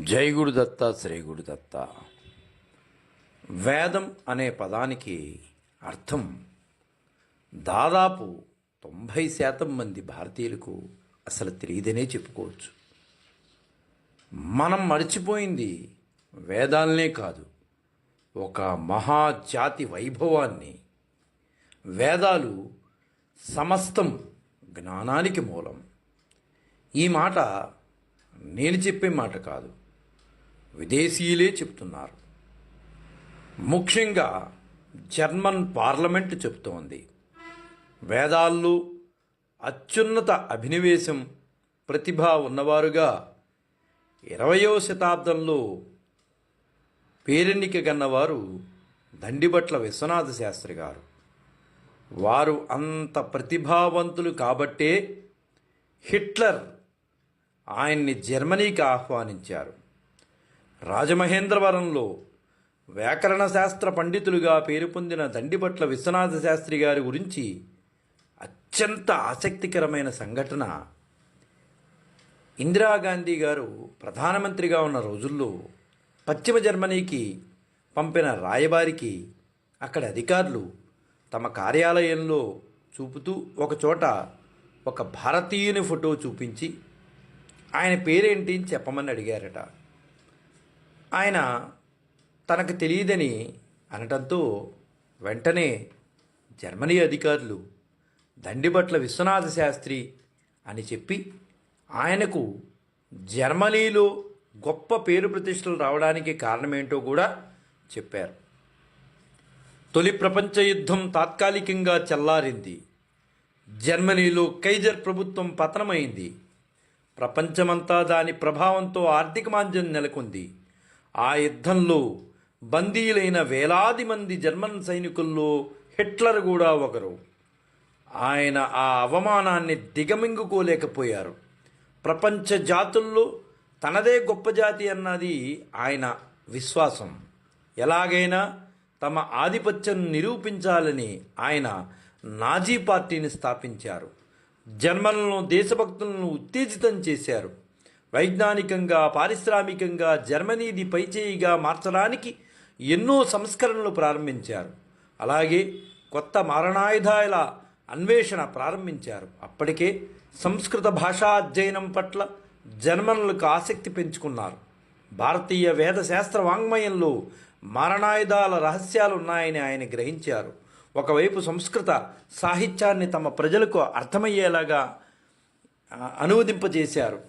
జై గురుదత్త శ్రీ గురుదత్త వేదం అనే పదానికి అర్థం దాదాపు తొంభై శాతం మంది భారతీయులకు అసలు తెలియదనే చెప్పుకోవచ్చు. మనం మర్చిపోయింది వేదాలనే కాదు ఒక మహాజాతి వైభవాన్ని. వేదాలు సమస్తం జ్ఞానానికి మూలం. ఈ మాట నేను చెప్పే మాట కాదు. విదేశీయులే చెప్తున్నారు. ముఖ్యంగా జర్మన్ పార్లమెంటు చెబుతోంది. వేదాల్లో అత్యున్నత అభినవేశం ప్రతిభ ఉన్నవారుగా ఇరవయో శతాబ్దంలో పేరెన్నిక గన్నవారు దండిబట్ల విశ్వనాథ శాస్త్రి గారు. వారు అంత ప్రతిభావంతులు కాబట్టే హిట్లర్ ఆయన్ని జర్మనీకి ఆహ్వానించారు. రాజమహేంద్రవరంలో వ్యాకరణ శాస్త్ర పండితులుగా పేరు పొందిన దండిపట్ల విశ్వనాథ శాస్త్రి గారి గురించి అత్యంత ఆసక్తికరమైన సంఘటన. ఇందిరాగాంధీ గారు ప్రధానమంత్రిగా ఉన్న రోజుల్లో పశ్చిమ జర్మనీకి పంపిన రాయబారికి అక్కడి అధికారులు తమ కార్యాలయంలో చూపుతూ ఒకచోట ఒక భారతీయుని ఫోటో చూపించి ఆయన పేరేంటి చెప్పమని అడిగారట. ఆయన తనకు తెలియదని అనటంతో వెంటనే జర్మనీ అధికారులు దండిబట్ల విశ్వనాథ శాస్త్రి అని చెప్పి ఆయనకు జర్మనీలో గొప్ప పేరు ప్రతిష్టలు రావడానికి కారణమేంటో కూడా చెప్పారు. తొలి ప్రపంచ యుద్ధం తాత్కాలికంగా చల్లారింది. జర్మనీలో కైజర్ ప్రభుత్వం పతనమైంది. ప్రపంచమంతా దాని ప్రభావంతో ఆర్థిక మాంద్యం నెలకొంది. ఆ యుద్ధంలో బందీలైన వేలాది మంది జర్మన్ సైనికుల్లో హిట్లర్ కూడా ఒకరు. ఆయన ఆ అవమానాన్ని దిగమింగుకోలేకపోయారు. ప్రపంచ జాతుల్లో తనదే గొప్ప జాతి అన్నది ఆయన విశ్వాసం. ఎలాగైనా తమ ఆధిపత్యం నిరూపించాలని ఆయన నాజీ పార్టీని స్థాపించారు. జర్మన్లను దేశభక్తులను ఉత్తేజితం చేశారు. వైజ్ఞానికంగా పారిశ్రామికంగా జర్మనీది పైచేయిగా మార్చడానికి ఎన్నో సంస్కరణలు ప్రారంభించారు. అలాగే కొత్త మారణాయుధాల అన్వేషణ ప్రారంభించారు. అప్పటికే సంస్కృత భాషా అధ్యయనం పట్ల జర్మన్లకు ఆసక్తి పెంచుకున్నారు. భారతీయ వేద శాస్త్ర వాంగ్మయంలో మారణాయుధాల రహస్యాలు ఉన్నాయని ఆయన గ్రహించారు. ఒకవైపు సంస్కృత సాహిత్యాన్ని తమ ప్రజలకు అర్థమయ్యేలాగా అనువదింపజేశారు.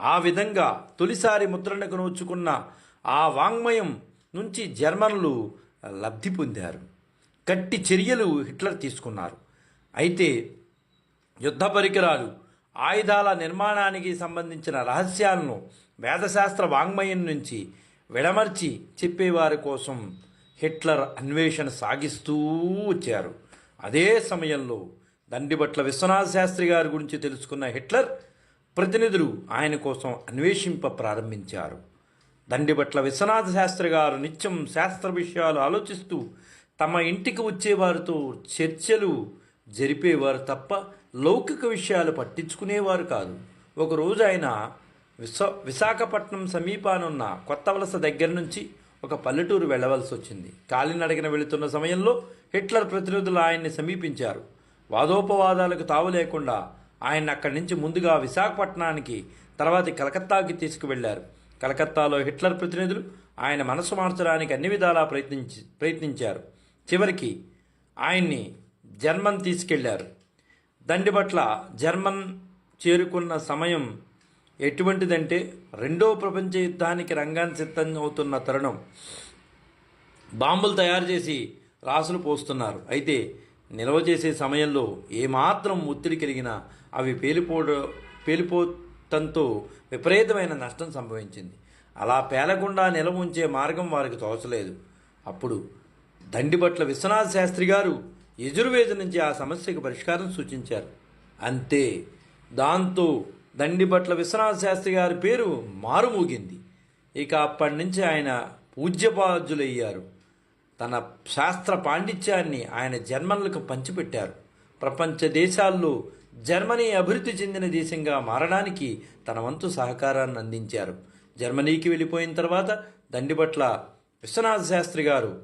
ఆ విధంగా తొలిసారి ముద్రణకు నోచుకున్న ఆ వాంగ్మయం నుంచి జర్మన్లు లబ్ధి పొందారు. గట్టి చర్యలు హిట్లర్ తీసుకున్నారు. అయితే యుద్ధ పరికరాలు ఆయుధాల నిర్మాణానికి సంబంధించిన రహస్యాలను వేదశాస్త్ర వాంగ్మయం నుంచి విడమర్చి చెప్పేవారి కోసం హిట్లర్ అన్వేషణ సాగిస్తూ వచ్చారు. అదే సమయంలో దండిబట్ల విశ్వనాథ శాస్త్రి గారి గురించి తెలుసుకున్న హిట్లర్ ప్రతినిధులు ఆయన కోసం అన్వేషింప ప్రారంభించారు. దండిబట్ల విశ్వనాథ శాస్త్రి గారు నిత్యం శాస్త్ర విషయాలు ఆలోచిస్తూ తమ ఇంటికి వచ్చేవారితో చర్చలు జరిపేవారు తప్ప లౌకిక విషయాలు పట్టించుకునేవారు కాదు. ఒకరోజు ఆయన విశా విశాఖపట్నం సమీపానున్న కొత్త వలస దగ్గర నుంచి ఒక పల్లెటూరు వెళ్ళవలసి వచ్చింది. కాలినడగిన వెళుతున్న సమయంలో హిట్లర్ ప్రతినిధులు ఆయన్ని సమీపించారు. వాదోపవాదాలకు తావు లేకుండా ఆయన అక్కడి నుంచి ముందుగా విశాఖపట్నానికి తర్వాత కలకత్తాకి తీసుకువెళ్ళారు. కలకత్తాలో హిట్లర్ ప్రతినిధులు ఆయన మనసు మార్చడానికి అన్ని విధాలా ప్రయత్నించి ప్రయత్నించారు. చివరికి ఆయన్ని జర్మన్ తీసుకెళ్ళారు. దండిబట్ల జర్మన్ చేరుకున్న సమయం ఎటువంటిదంటే రెండో ప్రపంచ యుద్ధానికి రంగాన్ని సిద్ధం అవుతున్న తరుణం. బాంబులు తయారు చేసి రాసులు పోస్తున్నారు. అయితే నిల్వ చేసే సమయంలో ఏమాత్రం ఒత్తిడి కలిగినా అవి పేలిపోడ పేలిపోతంతో విపరీతమైన నష్టం సంభవించింది. అలా పేలకుండా నిల్వ ఉంచే మార్గం వారికి తోచలేదు. అప్పుడు దండిబట్ల విశ్వనాథ శాస్త్రి గారు యజుర్వేద నుంచి ఆ సమస్యకు పరిష్కారం సూచించారు. అంతే దాంతో దండిబట్ల విశ్వనాథ శాస్త్రి గారి పేరు మారుమోగింది. ఇక అప్పటి నుంచి ఆయన పూజ్యపాద్యులయ్యారు తన శాస్త్ర పాండిత్యాన్ని ఆయన జర్మన్లకు పంచిపెట్టారు. ప్రపంచ దేశాల్లో జర్మనీ అభివృద్ధి చెందిన దేశంగా మారడానికి తన వంతు సహకారాన్ని అందించారు. జర్మనీకి వెళ్ళిపోయిన తర్వాత దండిపట్ల విశ్వనాథ శాస్త్రి గారు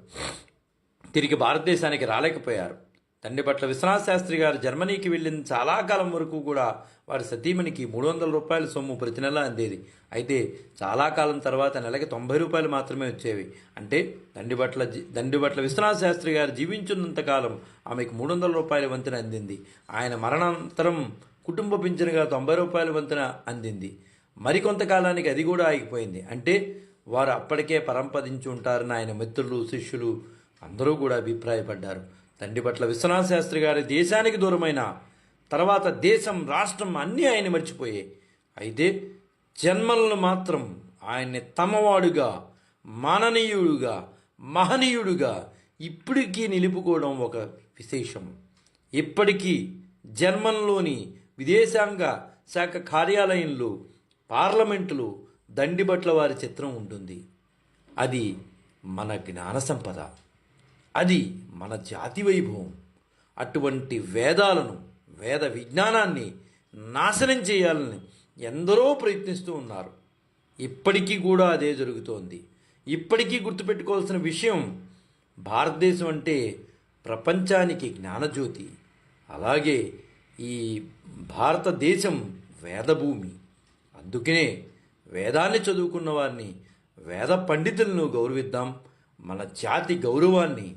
తిరిగి భారతదేశానికి రాలేకపోయారు. తండ్రిపట్ల విశ్వనాథ శాస్త్రి గారు జర్మనీకి వెళ్ళిన చాలా కాలం వరకు కూడా వారి సతీమణికి మూడు వందల రూపాయల సొమ్ము ప్రతి నెల అందేది. అయితే చాలా కాలం తర్వాత నెలకి తొంభై రూపాయలు మాత్రమే వచ్చేవి. అంటే దండిబట్ల జీ- దండిబట్ల విశ్వనాథ శాస్త్రి గారు జీవించున్నంతకాలం ఆమెకు మూడు వందల రూపాయల వంతెన అందింది. ఆయన మరణానంతరం కుటుంబ పింఛనుగా తొంభై రూపాయల వంతెన అందింది. మరికొంతకాలానికి అది కూడా ఆగిపోయింది. అంటే వారు అప్పటికే పరంపదించి ఉంటారని ఆయన మిత్రులు శిష్యులు అందరూ కూడా అభిప్రాయపడ్డారు. తండ్రి పట్ల విశ్వనాథ శాస్త్రి గారి దేశానికి దూరమైన తర్వాత దేశం రాష్ట్రం అన్నీ ఆయన మర్చిపోయాయి అయితే జన్మలను మాత్రం ఆయన్ని తమవాడుగా మాననీయుడుగా మహనీయుడుగా ఇప్పటికీ నిలుపుకోవడం ఒక విశేషం. ఇప్పటికీ జర్మన్లోని విదేశాంగ శాఖ కార్యాలయంలో పార్లమెంటులో దండిబట్ల వారి చిత్రం ఉంటుంది. అది మన జ్ఞాన సంపద. అది మన జాతి వైభవం. అటువంటి వేదాలను వేద విజ్ఞానాన్ని నాశనం చేయాలని ఎందరో ప్రయత్నిస్తూ ఉన్నారు. ఇప్పటికీ కూడా అదే జరుగుతోంది. ఇప్పటికీ గుర్తుపెట్టుకోవాల్సిన విషయం భారతదేశం అంటే ప్రపంచానికి జ్ఞానజ్యోతి. అలాగే ఈ భారతదేశం వేదభూమి. అందుకనే వేదాన్ని చదువుకున్న వారిని వేద పండితులను గౌరవిద్దాం. మన జాతి గౌరవాన్ని